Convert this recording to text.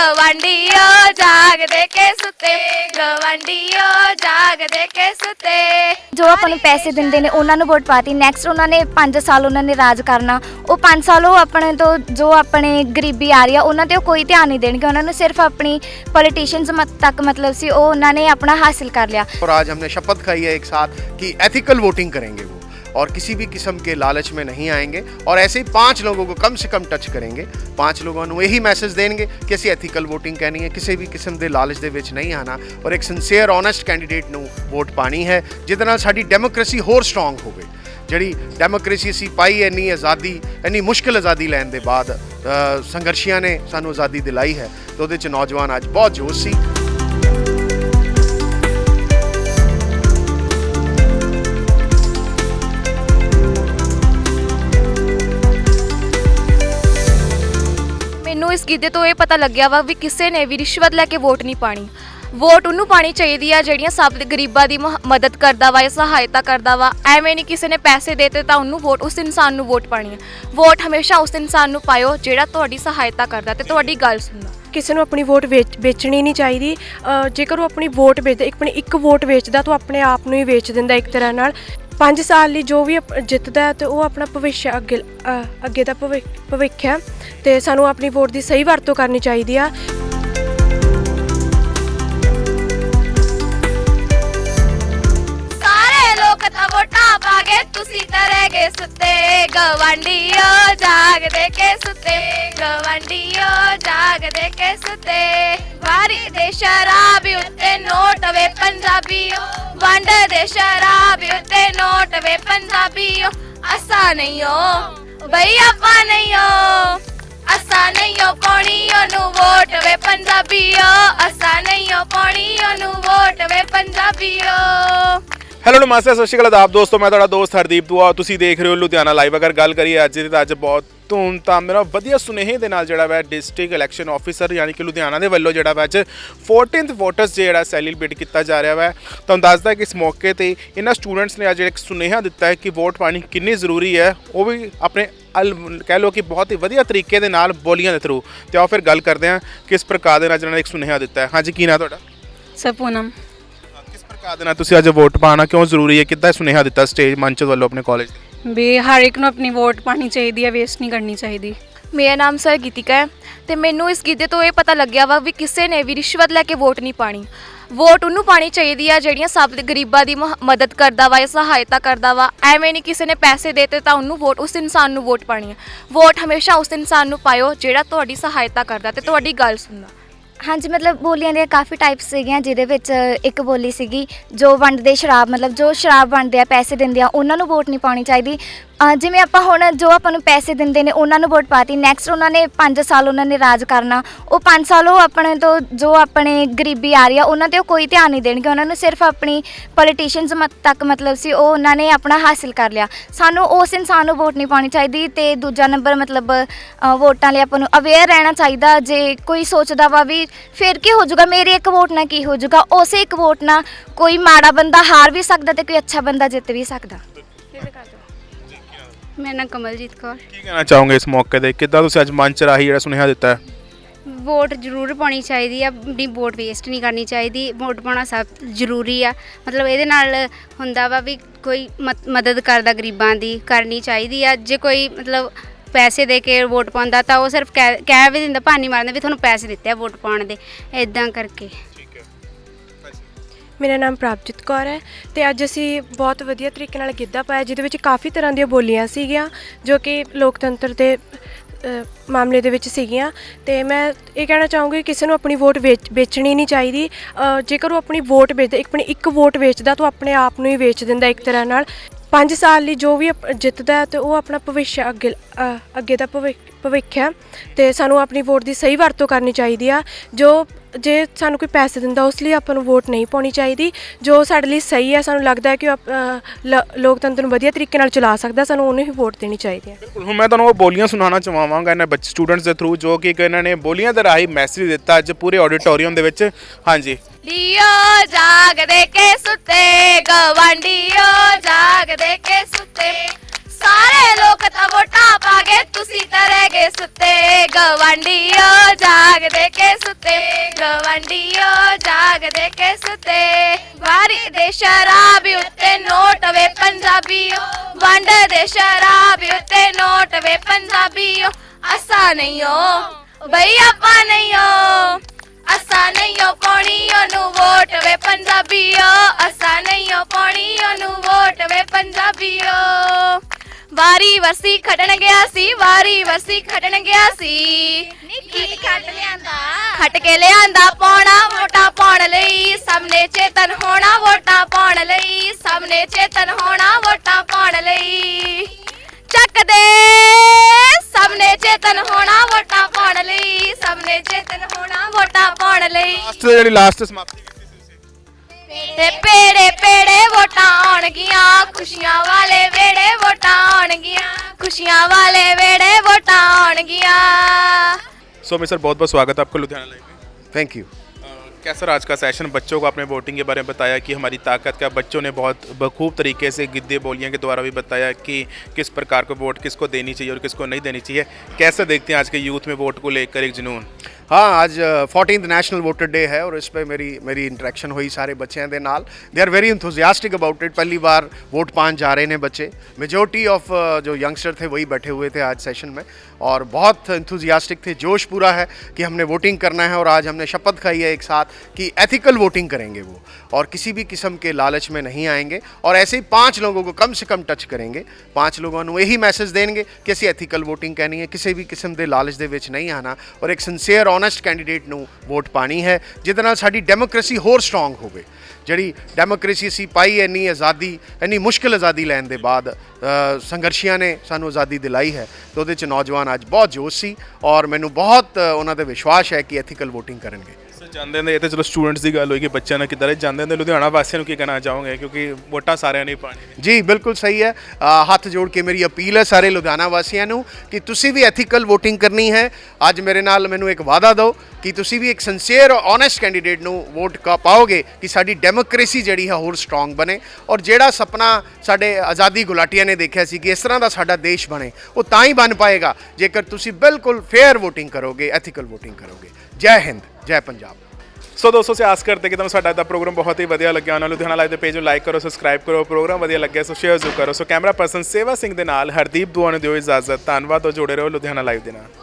ਗਵਾਂਡੀਓ ਜਾਗਦੇ ਕੇ ਸੁੱਤੇ ਗਵਾਂਡੀਓ ਜਾਗਦੇ ਕੇ ਸੁੱਤੇ ਜੋ ਆਪਾਂ ਨੂੰ ਪੈਸੇ ਦਿੰਦੇ ਨੇ ਉਹਨਾਂ ਨੂੰ ਵੋਟ ਪਾਤੀ ਨੈਕਸਟ ਉਹਨਾਂ ਨੇ 5 ਸਾਲ ਉਹਨਾਂ ਨੇ ਰਾਜ ਕਰਨਾ ਉਹ 5 ਸਾਲ ਉਹ ਆਪਣੇ ਤੋਂ ਜੋ ਆਪਣੇ ਗਰੀਬੀ ਆ ਰਹੀ ਆ ਉਹਨਾਂ ਤੇ ਉਹ ਕੋਈ ਧਿਆਨ ਨਹੀਂ ਦੇਣਗੇ ਉਹਨਾਂ ਨੂੰ ਸਿਰਫ ਆਪਣੀ ਪੋਲੀਟੀਸ਼ੀਅਨਸ ਤੱਕ ਮਤਲਬ ਸੀ ਉਹ ਉਹਨਾਂ ਨੇ ਆਪਣਾ ਹਾਸਿਲ ਕਰ ਲਿਆ और आज हमने शपथ खाई है एक साथ कि एथिकल वोटिंग करेंगे वो और किसी भी किस्म के लालच में नहीं आएंगे और ऐसे ही पांच लोगों को कम से कम टच करेंगे पांच लोगों ਨੂੰ ਇਹੀ ਮੈਸੇਜ ਦੇਣਗੇ ਕਿ ਅਸੀਂ ਐਥੀਕਲ VOTING ਕਰਨੀ ਹੈ ਕਿਸੇ ਵੀ ਕਿਸਮ ਦੇ ਲਾਲਚ ਦੇ ਵਿੱਚ ਨਹੀਂ ਆਣਾ ਔਰ ਇੱਕ ਸਿੰਸੀਅਰ ਓਨੈਸਟ ਕੈਂਡੀਡੇਟ ਨੂੰ ਵੋਟ ਪਾਣੀ ਹੈ ਜਿਹਦੇ ਨਾਲ ਸਾਡੀ ਡੈਮੋਕ੍ਰੇਸੀ ਹੋਰ ਸਟਰੋਂਗ ਹੋਵੇ ਜਿਹੜੀ ਡੈਮੋਕ੍ਰੇਸੀ ਅਸੀਂ ਪਾਈ ਇੰਨੀ ਆਜ਼ਾਦੀ ਇੰਨੀ ਮੁਸ਼ਕਲ ਆਜ਼ਾਦੀ ਲੈਣ ਦੇ ਬਾਅਦ ਅ, ਸੰਘਰਸ਼ੀਆਂ ਨੇ ਸਾਨੂੰ ਆਜ਼ਾਦੀ ਦਿਲਾਈ ਹੈ ਤੇ ਉਹਦੇ ਚ ਨੌਜਵਾਨ ਅੱਜ ਬਹੁਤ ਜੋਸ਼ ਸੀ ਮੈਨੂੰ ਇਸ ਗਿੱਧੇ ਤੋਂ ਇਹ ਪਤਾ ਲੱਗਿਆ ਵਾ ਵੀ ਕਿਸੇ ਨੇ ਵੀ ਰਿਸ਼ਵਤ ਲੈ ਕੇ ਵੋਟ ਨਹੀਂ ਪਾਣੀ। ਵੋਟ ਉਹਨੂੰ ਪਾਣੀ ਚਾਹੀਦੀ ਆ ਜਿਹੜੀਆਂ ਸਭ ਦੇ ਗਰੀਬਾਂ ਦੀ ਮਹ- ਮਦਦ ਕਰਦਾ ਵਾ ਜਾਂ ਸਹਾਇਤਾ ਕਰਦਾ ਵਾ। ਐਵੇਂ ਨਹੀਂ ਕਿਸੇ ਨੇ ਪੈਸੇ ਦੇਤੇ ਤਾਂ ਉਹਨੂੰ ਵੋਟ ਉਸ ਇਨਸਾਨ ਨੂੰ ਵੋਟ ਪਾਣੀ ਆ। ਵੋਟ ਹਮੇਸ਼ਾ ਉਸ ਇਨਸਾਨ ਨੂੰ ਪਾਇਓ ਜਿਹੜਾ ਤੁਹਾਡੀ ਸਹਾਇਤਾ ਕਰਦਾ ਤੇ ਤੁਹਾਡੀ ਗੱਲ ਸੁਣਦਾ। ਕਿਸੇ ਨੂੰ ਆਪਣੀ ਵੋਟ ਵੇਚ ਵੇਚਣੀ ਨਹੀਂ ਚਾਹੀਦੀ। ਅ, ਜੇਕਰ ਉਹ ਆਪਣੀ ਵੋਟ ਵੇਚਦਾ ਇੱਕ ਆਪਣੀ ਇੱਕ ਵੋਟ ਵੇਚਦਾ ਤਾਂ ਉਹ ਆਪਣੇ ਆਪ ਨੂੰ ਹੀ ਵੇਚ ਦਿੰਦਾ ਇੱਕ ਤਰ੍ਹਾਂ ਨਾਲ। 5 ਸਾਲ ਲਈ ਜੋ ਵੀ ਅਪ- ਜਿੱਤਦਾ ਹੈ ਤੇ ਉਹ ਆਪਣਾ ਭਵਿੱਖ ਅੱਗੇ ਅ, ਅੱਗੇ ਦਾ ਭਵਿੱਖ ਭਵਿੱਖ ਹੈ ਤੇ ਸਾਨੂੰ ਆਪਣੀ ਵੋਟ ਦੀ ਸਹੀ ਵਰਤੋਂ ਕਰਨੀ ਚਾਹੀਦੀ ਆ। ਸਾਰੇ ਲੋਕ ਤਾਂ ਵੋਟਾਂ ਪਾ ਕੇ ਤੁਸੀਂ ਤਰੇਗੇ ਸੁੱਤੇ ਗਵਾਂਡੀਓ ਜਾਗਦੇ ਕੇ ਸੁੱਤੇ ਗਵਾਂਡੀਓ ਜਾਗਦੇ ਕੇ ਸੁੱਤੇ ਵਾਰੀ ਦੇ ਸ਼ਰਾਬ ਉੱਤੇ ਨੋਟ ਵੇ ਪੰਜਾਬੀਓ, ਵੰਡ ਦੇ ਸ਼ਰਾਬ ਉੱਤੇ ਨੋਟ ਵੇ ਪੰਜਾਬੀਓ। ਅਸਾਂ ਨਹੀਂ ਹੋ ਬਈ ਆਪਾਂ ਨਹੀਂ ਹੋ ਅਸਾਂ ਨਹੀਂ ਹੋ ਪਾਣੀ ਉਹਨੂੰ ਵੋਟ ਵੇ ਪੰਜਾਬੀਓ। ਅਸਾਂ ਨਹੀਂ ਹੋ ਪਾਣੀ ਉਹਨੂੰ ਵੋਟ ਵੇ ਪੰਜਾਬੀਓ। ਹੈਲੋ ਨਮਸਤੇ, ਸਤਿ ਸ਼੍ਰੀ ਅਕਾਲ ਆਪ ਦੋਸਤੋ, ਮੈਂ ਤੁਹਾਡਾ ਦੋਸਤ ਹਰਦੀਪ ਦੁਆ। ਤੁਸੀਂ ਦੇਖ ਰਹੇ ਹੋ ਲੁਧਿਆਣਾ ਲਾਈਵ ਅਗਰ ਗੱਲ ਕਰੀਏ ਅੱਜ ਦੀ ਤਾਂ ਅੱਜ ਬਹੁਤ ਧੂਮ ਧਾਮ ਮੇਰਾ ਵਧੀਆ ਸੁਨੇਹੇ ਦੇ ਨਾਲ ਜਿਹੜਾ ਵਾ ਡਿਸਟ੍ਰਿਕਟ ਇਲੈਕਸ਼ਨ ਆਫੀਸਰ ਯਾਨੀ ਕਿ ਲੁਧਿਆਣਾ ਦੇ ਵੱਲੋਂ ਜਿਹੜਾ ਵਾ ਅੱਜ 14th ਵੋਟਰਸ ਜਿਹੜਾ ਸੈਲੀਬ੍ਰੇਟ ਕੀਤਾ ਜਾ ਰਿਹਾ ਵਾ। ਤੁਹਾਨੂੰ ਦੱਸਦਾ ਕਿ ਇਸ ਮੌਕੇ ਤੇ ਇਹਨਾਂ ਸਟੂਡੈਂਟਸ ਨੇ ਅੱਜ ਇੱਕ ਸੁਨੇਹਾ ਦਿੱਤਾ ਹੈ ਕਿ ਵੋਟ ਪਾਣੀ ਕਿੰਨੀ ਜ਼ਰੂਰੀ ਹੈ। ਉਹ ਵੀ ਆਪਣੇ ਅਲ, ਕਹਿ ਲਓ ਕਿ ਬਹੁਤ ਹੀ ਵਧੀਆ ਤਰੀਕੇ ਦੇ ਨਾਲ ਬੋਲੀਆਂ ਦੇ ਥਰੂ ਤੇ ਆਓ ਫਿਰ ਗੱਲ ਕਰਦੇ ਹਾਂ ਕਿਸ ਪ੍ਰਕਾਰ ਦੇ ਨਾਲ ਜਿਹਨਾਂ ਨੇ ਇੱਕ ਸੁਨੇਹਾ ਦਿੱਤਾ ਹੈ। ਹਾਂਜੀ, ਕੀ ਨਾਂ ਤੁਹਾਡਾ? ਸਪੂਨਮ। ਕਿਸ ਪ੍ਰਕਾਰ ਦੇ ਨਾਲ ਤੁਸੀਂ ਅੱਜ ਵੋਟ ਪਾਣਾ ਕਿਉਂ ਜ਼ਰੂਰੀ ਹੈ? ਕਿੱਦਾਂ ਸੁਨੇਹਾ ਦਿੱਤਾ ਸਟੇਜ ਮੰਚ ਵੱਲੋਂ ਆਪਣੇ ਕਾਲਜ ਵੀ ਹਰ ਇੱਕ ਨੂੰ ਆਪਣੀ ਵੋਟ ਪਾਣੀ ਚਾਹੀਦੀ ਹੈ ਵੇਸਟ ਨਹੀਂ ਕਰਨੀ ਚਾਹੀਦੀ। ਮੇਰਾ ਨਾਮ ਸਰ ਗੀਤਿਕਾ ਹੈ ਤੇ ਮੈਨੂੰ ਇਸ ਗਿੱਧੇ ਤੋਂ ਇਹ ਪਤਾ ਲੱਗਿਆ ਵਾ ਵੀ ਕਿਸੇ ਨੇ ਵੀ ਰਿਸ਼ਵਤ ਲੈ ਕੇ ਵੋਟ ਨਹੀਂ ਪਾਣੀ। ਵੋਟ ਉਹਨੂੰ ਪਾਣੀ ਚਾਹੀਦੀ ਆ ਜਿਹੜੀਆਂ ਸਭ ਦੇ ਗਰੀਬਾਂ ਦੀ ਮਹ- ਮਦਦ ਕਰਦਾ ਵਾ ਜਾਂ ਸਹਾਇਤਾ ਕਰਦਾ ਵਾ। ਐਵੇਂ ਨਹੀਂ ਕਿਸੇ ਨੇ ਪੈਸੇ ਦੇਤੇ ਤਾਂ ਉਹਨੂੰ ਵੋਟ ਉਸ ਇਨਸਾਨ ਨੂੰ ਵੋਟ ਪਾਣੀ ਆ। ਵੋਟ ਹਮੇਸ਼ਾ ਉਸ ਇਨਸਾਨ ਨੂੰ ਪਾਇਓ ਜਿਹੜਾ ਤੁਹਾਡੀ ਸਹਾਇਤਾ ਕਰਦਾ ਤੇ ਤੁਹਾਡੀ ਗੱਲ ਸੁਣਦਾ। ਹਾਂਜੀ, ਮਤਲਬ ਬੋਲੀਆਂ ਦੇ ਕਾਫੀ ਟਾਈਪਸ ਸੀਗੀਆਂ, ਜਿਹਦੇ ਵਿੱਚ ਇੱਕ ਬੋਲੀ ਸੀਗੀ ਜੋ ਵੰਡਦੇ ਸ਼ਰਾਬ, ਮਤਲਬ ਜੋ ਸ਼ਰਾਬ ਵੰਡਦੇ ਆ, ਪੈਸੇ ਦਿੰਦੇ ਆ, ਉਹਨਾਂ ਨੂੰ ਵੋਟ ਨਹੀਂ ਪਾਉਣੀ ਚਾਹੀਦੀ। ਅਹ ਜਿਵੇਂ ਆਪਾਂ ਹੁਣ ਜੋ ਆਪਾਂ ਨੂੰ ਪੈਸੇ ਦਿੰਦੇ ਨੇ ਉਹਨਾਂ ਨੂੰ ਵੋਟ ਪਾਤੀ ਨੈਕਸਟ ਉਹਨਾਂ ਨੇ 5 ਸਾਲ ਉਹਨਾਂ ਨੇ ਰਾਜ ਕਰਨਾ ਉਹ 5 ਸਾਲ ਉਹ ਆਪਣੇ ਤੋਂ ਜੋ ਆਪਣੇ ਗਰੀਬੀ ਆ ਰਹੀ ਆ ਉਹਨਾਂ ਤੇ ਉਹ ਕੋਈ ਧਿਆਨ ਨਹੀਂ ਦੇਣਗੇ ਉਹਨਾਂ ਨੂੰ ਸਿਰਫ ਆਪਣੀ ਪੋਲੀਟੀਸ਼ੀਅਨਸ ਤੱਕ ਮਤਲਬ ਸੀ ਉਹ ਉਹਨਾਂ ਨੇ ਆਪਣਾ ਹਾਸਿਲ ਕਰ ਲਿਆ। ਸਾਨੂੰ ਉਸ ਇਨਸਾਨ ਨੂੰ ਵੋਟ ਨਹੀਂ ਪਾਉਣੀ ਚਾਹੀਦੀ ਤੇ ਦੂਜਾ ਨੰਬਰ ਮਤਲਬ ਅ, ਵੋਟਾਂ ਲਈ ਆਪਾਂ ਨੂੰ ਅਵੇਅਰ ਰਹਿਣਾ ਚਾਹੀਦਾ ਜੇ ਕੋਈ ਸੋਚਦਾ ਵਾ ਵੀ ਫਿਰ ਕੀ ਹੋ ਜਾਊਗਾ ਮੇਰੀ ਇੱਕ ਵੋਟ ਨਾਲ ਕੀ ਹੋ ਜਾਊਗਾ ਉਸੇ ਇੱਕ ਵੋਟ ਨਾਲ ਕੋਈ ਮਾੜਾ ਬੰਦਾ ਹਾਰ ਵੀ ਸਕਦਾ ਤੇ ਕੋਈ ਅੱਛਾ ਬੰਦਾ ਜਿੱਤ ਵੀ ਸਕਦਾ। ਮੇਰਾ ਨਾਮ ਕਮਲਜੀਤ ਕੌਰ ਕੀ ਕਹਿਣਾ ਚਾਹੋਗੇ ਇਸ ਮੌਕੇ ਤੇ ਕਿੱਦਾਂ ਤੁਸੀਂ ਅੱਜ ਮੰਚ ਰਾਹੀਂ ਜਿਹੜਾ ਸੁਨੇਹਾ ਦਿੱਤਾ ਹੈ ਵੋਟ ਜ਼ਰੂਰ ਪਾਉਣੀ ਚਾਹੀਦੀ ਆ ਆਪਣੀ ਵੋਟ ਵੇਸਟ ਨਹੀਂ ਕਰਨੀ ਚਾਹੀਦੀ ਵੋਟ ਪਾਉਣਾ ਸਭ ਜ਼ਰੂਰੀ ਆ ਮਤਲਬ ਇਹਦੇ ਨਾਲ ਹੁੰਦਾ ਵਾ ਵੀ ਕੋਈ ਮਤ- ਮਦਦ ਕਰਦਾ ਗਰੀਬਾਂ ਦੀ ਕਰਨੀ ਚਾਹੀਦੀ ਆ ਜੇ ਕੋਈ ਮਤਲਬ ਪੈਸੇ ਦੇ ਕੇ ਵੋਟ ਪਾਉਂਦਾ ਤਾਂ ਉਹ ਸਿਰਫ ਕਹਿ ਕਹਿ ਵੀ ਦਿੰਦਾ ਭਾਨੀ ਮਾਰਦਾ ਵੀ ਤੁਹਾਨੂੰ ਪੈਸੇ ਦਿੱਤੇ ਆ ਵੋਟ ਪਾਉਣ ਦੇ ਇਦਾਂ ਕਰਕੇ ਮੇਰਾ ਨਾਮ ਪ੍ਰਭਜੀਤ ਕੌਰ ਹੈ ਤੇ ਅੱਜ ਅਸੀਂ ਬਹੁਤ ਵਧੀਆ ਤਰੀਕੇ ਨਾਲ ਗਿੱਧਾ ਪਾਇਆ, ਜਿਹਦੇ ਵਿੱਚ ਕਾਫੀ ਤਰ੍ਹਾਂ ਦੀਆਂ ਬੋਲੀਆਂ ਸੀਗੀਆਂ, ਜੋ ਕਿ ਲੋਕਤੰਤਰ ਦੇ ਮਾਮਲੇ ਦੇ ਵਿੱਚ ਸੀਗੀਆਂ। ਤੇ ਮੈਂ ਇਹ ਕਹਿਣਾ ਚਾਹੂੰਗੀ ਕਿਸੇ ਨੂੰ ਆਪਣੀ ਵੋਟ ਵੇਚ, ਵੇਚਣੀ ਨਹੀਂ ਚਾਹੀਦੀ। ਜੇਕਰ ਉਹ ਆਪਣੀ ਵੋਟ ਵੇਚਦਾ ਆਪਣੀ ਇੱਕ ਵੋਟ ਵੇਚਦਾ, ਤਾਂ ਉਹ ਆਪਣੇ ਆਪ ਨੂੰ ਹੀ ਵੇਚ ਦਿੰਦਾ ਇੱਕ ਤਰ੍ਹਾਂ ਨਾਲ। 5 ਸਾਲ ਲਈ ਜੋ ਵੀ ਜਿੱਤਦਾ ਹੈ, ਤੇ ਉਹ ਆਪਣਾ ਭਵਿੱਖ ਅੱਗੇ ਅੱਗੇ ਦਾ ਭਵਿੱਖ ਭਵਿੱਖ ਹੈ। ਤੇ ਸਾਨੂੰ ਆਪਣੀ ਵੋਟ ਦੀ ਸਹੀ ਵਰਤੋਂ ਕਰਨੀ ਚਾਹੀਦੀ ਆ, ਜੋ ਜੇ ਸਾਨੂੰ ਕੋਈ ਪੈਸੇ ਦਿੰਦਾ ਉਸ ਲਈ ਆਪਾਂ ਨੂੰ ਵੋਟ ਨਹੀਂ ਪਾਉਣੀ ਚਾਹੀਦੀ। ਜੋ ਸਾਡੇ ਲਈ ਸਹੀ ਹੈ ਸਾਨੂੰ ਲੱਗਦਾ ਹੈ ਕਿ ਉਹ ਆਪ- ਅ, ਲ- ਲੋਕਤੰਤਰ ਨੂੰ ਵਧੀਆ ਤਰੀਕੇ ਨਾਲ ਚਲਾ ਸਕਦਾ ਸਾਨੂੰ ਉਹਨੂੰ ਹੀ ਵੋਟ ਦੇਣੀ ਚਾਹੀਦੀ ਹੈ। ਬਿਲਕੁਲ ਹੁਣ ਮੈਂ ਤੁਹਾਨੂੰ ਉਹ ਬੋਲੀਆਂ ਸੁਣਾਉਣਾ ਚਾਹਾਂਗਾ ਇਹਨਾਂ ਬੱਚੇ ਸਟੂਡੈਂਟਸ ਦੇ ਥਰੂ ਜੋ ਕਿ ਇੱਕ ਇਹਨਾਂ ਨੇ ਬੋਲੀਆਂ ਦੇ ਰਾਹੀਂ ਮੈਸੇਜ ਦਿੱਤਾ ਅੱਜ ਪੂਰੇ ਆਡੀਟੋਰੀਅਮ ਦੇ ਵਿੱਚ। ਹਾਂਜੀ। ਡੀਓ ਜਾਗਦੇ ਕੇ ਸੁੱਤੇ ਗਵਾਂਡੀਓ ਜਾਗਦੇ ਕੇ ਸੁੱਤੇ। ਸਾਰੇ ਲੋਕ ਤਾਂ ਵੋਟਾਂ ਪਾ ਕੇ ਤੁਸੀਂ ਤਰੇਗੇ ਸੁੱਤੇ। ਗਵਾਂਡੀਓ ਜਾਗਦੇ ਕੇ ਸੁੱਤੇ। ਗਵੰਡੀਓ ਜਾਗਦੇ ਕੇ ਸੁੱਤੇ। ਵਾਰੀ ਦੇ ਸ਼ਰਾਬ ਉੱਤੇ ਨੋਟ ਵੇ ਪੰਜਾਬੀਓ। ਵੰਡ ਦੇ ਸ਼ਰਾਬ ਉੱਤੇ ਨੋਟ ਵੇ ਪੰਜਾਬੀਓ। ਅਸਾਂ ਨਹੀਂ ਓ, ਬਈ ਆਪਾਂ ਨਹੀਂ ਓ। ਅਸਾਂ ਨਹੀਂ ਓ ਪਾਉਣੀ ਉਹਨੂੰ ਵੋਟ ਵੇ ਪੰਜਾਬੀਓ। ਅਸਾਂ ਨਹੀਂ ਓ ਪਾਉਣੀ ਉਹਨੂੰ ਵੋਟ ਵੇ ਪੰਜਾਬੀਓ। ਵਾਰੀ ਵਰਸੀ ਖਟਣ ਗਿਆ ਸੀ ਵਾਰੀ ਵਰਸੀ ਖਟਣ ਗਿਆ ਸੀ। ਨਿੱਕੀ ਖਟ ਲਿਆਂਦਾ। ਖਟ ਕੇ ਲਿਆਂਦਾ ਪਾਉਣਾ ਵੋਟਾਂ ਪਾਉਣ ਲਈ। ਸਭ ਨੇ ਚੇਤਨ ਹੋਣਾ ਵੋਟਾਂ ਪਾਉਣ ਲਈ। ਸਭ ਨੇ ਚੇਤਨ ਹੋਣਾ ਵੋਟਾਂ ਪਾਉਣ ਲਈ। ਚੱਕ ਦੇ ਸਭ ਨੇ ਚੇਤਨ ਹੋਣਾ ਵੋਟਾਂ ਪਾਉਣ ਲਈ। ਸਭ ਨੇ ਚੇਤਨ ਹੋਣਾ ਵੋਟਾਂ ਪਾਉਣ ਲਈ। ਲਾਸਟ ਜਿਹੜੀ ਲਾਸਟ ਸਮਾਪਤੀ ਤੇ ਪੇੜੇ ਪੇੜੇ ਵੋਟਾਂ ਆਉਣਗੀਆਂ ਖੁਸ਼ੀਆਂ ਵਾਲੇ ਵੇੜੇ ਵੋਟਾਂ ਆਉਣਗੀਆਂ ਖੁਸ਼ੀਆਂ ਵਾਲੇ ਵੇੜੇ ਵੋਟਾਂ ਆਉਣਗੀਆਂ सो मैं सर बहुत बहुत स्वागत है आपको लुधियाना लाइव में थैंक यू अ, क्या सर आज का सेशन बच्चों को आपने वोटिंग के बारे में बताया कि हमारी ताकत क्या बच्चों ने बहुत बखूब तरीके से गिद्दे बोलियां के द्वारा भी बताया कि किस प्रकार को वोट किसको देनी चाहिए और किसको नहीं देनी चाहिए कैसे देखते हैं आज के यूथ में वोट को लेकर एक जुनून हाँ आज फोर्टीन नेशनल वोटर डे है और इस पे मेरी मेरी इंटरेक्शन हुई सारे बच्चों के नाल they are very enthusiastic about it पहली बार वोट पान जा रहे हैं बच्चे मेजोरिटी ऑफ जो यंगस्टर थे वही बैठे हुए थे आज सेशन में और बहुत इंथुजियास्टिक थे जोश पूरा है कि हमने वोटिंग करना है और आज हमने शपथ खाई है एक साथ कि एथिकल वोटिंग करेंगे वो और किसी भी किस्म के लालच में नहीं आएंगे और ऐसे ही पांच लोगों को कम से कम टच करेंगे पांच लोगों ਨੂੰ ਇਹੀ ਮੈਸੇਜ ਦੇਣਗੇ ਕਿ ਅਸੀਂ ਐਥੀਕਲ VOTING ਕਹਿਣੀ ਹੈ ਕਿਸੇ ਵੀ ਕਿਸਮ ਦੇ ਲਾਲਚ ਦੇ ਵਿੱਚ ਨਹੀਂ ਆਣਾ ਔਰ ਇੱਕ ਸਿੰਸੀਅਰ ਓਨੈਸਟ ਕੈਂਡੀਡੇਟ ਨੂੰ ਵੋਟ ਪਾਣੀ ਹੈ, ਜਿਹਦੇ ਨਾਲ ਸਾਡੀ ਡੈਮੋਕ੍ਰੇਸੀ ਹੋਰ ਸਟਰੋਂਗ ਹੋਵੇ। ਜਿਹੜੀ ਡੈਮੋਕ੍ਰੇਸੀ ਅਸੀਂ ਪਾਈ ਇੰਨੀ ਆਜ਼ਾਦੀ, ਇੰਨੀ ਮੁਸ਼ਕਲ ਆਜ਼ਾਦੀ ਲੈਣ ਦੇ ਬਾਅਦ ਸੰਘਰਸ਼ੀਆਂ ਨੇ ਸਾਨੂੰ ਆਜ਼ਾਦੀ ਦਿਲਾਈ ਹੈ, ਤੇ ਉਹਦੇ ਚ ਨੌਜਵਾਨ ਅੱਜ ਬਹੁਤ ਜੋਸ਼ ਸੀ ਔਰ ਮੈਨੂੰ ਬਹੁਤ ਉਹਨਾਂ ਤੇ ਵਿਸ਼ਵਾਸ ਹੈ ਕਿ ਐਥੀਕਲ VOTING ਕਰਨਗੇ। ਸਰ ਜਾਂਦੇ ਨੇ ਇਹ ਤਾਂ ਚਲੋ ਸਟੂਡੈਂਟਸ ਦੀ ਗੱਲ ਹੋਈ ਕਿ ਬੱਚਿਆਂ ਨਾਲ ਕਿੱਦਾਂ ਦੇ ਜਾਂਦੇ ਨੇ ਲੁਧਿਆਣਾ ਵਾਸੀਆਂ ਨੂੰ ਕੀ ਕਹਿਣਾ ਚਾਹੋਗੇ? ਕਿਉਂਕਿ ਵੋਟਾਂ ਸਾਰਿਆਂ ਨੇ ਹੀ ਪਾਣੀ ਜੀ, ਬਿਲਕੁਲ ਸਹੀ ਹੈ। ਹੱਥ ਜੋੜ ਕੇ ਮੇਰੀ ਅਪੀਲ ਹੈ ਸਾਰੇ ਲੁਧਿਆਣਾ ਵਾਸੀਆਂ ਨੂੰ ਕਿ ਤੁਸੀਂ ਵੀ ਐਥੀਕਲ VOTING ਕਰਨੀ ਹੈ। ਅੱਜ ਮੇਰੇ ਨਾਲ ਮੈਨੂੰ ਇੱਕ ਵਾਅਦਾ ਦਿਓ ਕਿ ਤੁਸੀਂ ਵੀ ਇੱਕ ਸਿੰਸੀਅਰ ਔਰ ਓਨੈਸਟ ਕੈਂਡੀਡੇਟ ਨੂੰ ਵੋਟ ਕਾ, ਪਾਓਗੇ ਕਿ ਸਾਡੀ ਡੈਮੋਕ੍ਰੇਸੀ ਜਿਹੜੀ ਹੈ ਹੋਰ ਸਟਰੋਂਗ ਬਣੇ। ਔਰ ਜਿਹੜਾ ਸੁਪਨਾ ਸਾਡੇ ਆਜ਼ਾਦੀ ਗੁਲਾਟੀਆਂ ਨੇ ਦੇਖਿਆ ਸੀ ਕਿ ਇਸ ਤਰ੍ਹਾਂ ਦਾ ਸਾਡਾ ਦੇਸ਼ ਬਣੇ, ਉਹ ਤਾਂ ਹੀ ਬਣ ਪਾਏਗਾ। ਜੇਕਰ ਤੁਸੀਂ ਬਿਲਕੁਲ ਫੇਅਰ VOTING ਕਰੋਗੇ ਐਥੀਕਲ VOTING ਕਰੋਗੇ। ਜੈ ਹਿੰਦ। ਜੈ ਪੰਜਾਬ। ਸੋ ਦੋਸਤੋ ਸੇ ਆਸ ਕਰਦੇ ਕਿ ਤੁਹਾਨੂੰ ਸਾਡਾ ਦਾ ਪ੍ਰੋਗਰਾਮ ਬਹੁਤ ਹੀ ਵਧੀਆ ਲੱਗਿਆ ਉਹਨਾਂ ਲੁਧਿਆਣਾ ਲਾਈਵ ਦੇ ਪੇਜ ਨੂੰ ਲਾਈਕ ਕਰੋ ਸਬਸਕ੍ਰਾਈਬ ਕਰੋ, ਪ੍ਰੋਗਰਾਮ ਵਧੀਆ ਲੱਗਿਆ ਸੋ ਸ਼ੇਅਰ ਜ਼ਰੂਰ ਕਰੋ। ਸੋ ਕੈਮਰਾ ਪਰਸਨ ਸੇਵਾ ਸਿੰਘ ਦੇ ਨਾਲ ਹਰਦੀਪ ਦੁਆ ਨੂੰ ਦਿਓ ਇਜਾਜ਼ਤ। ਧੰਨਵਾਦ, ਤੋਂ ਜੁੜੇ ਰਹੋ ਲੁਧਿਆਣਾ ਲਾਈਵ ਦੇ ਨਾਲ।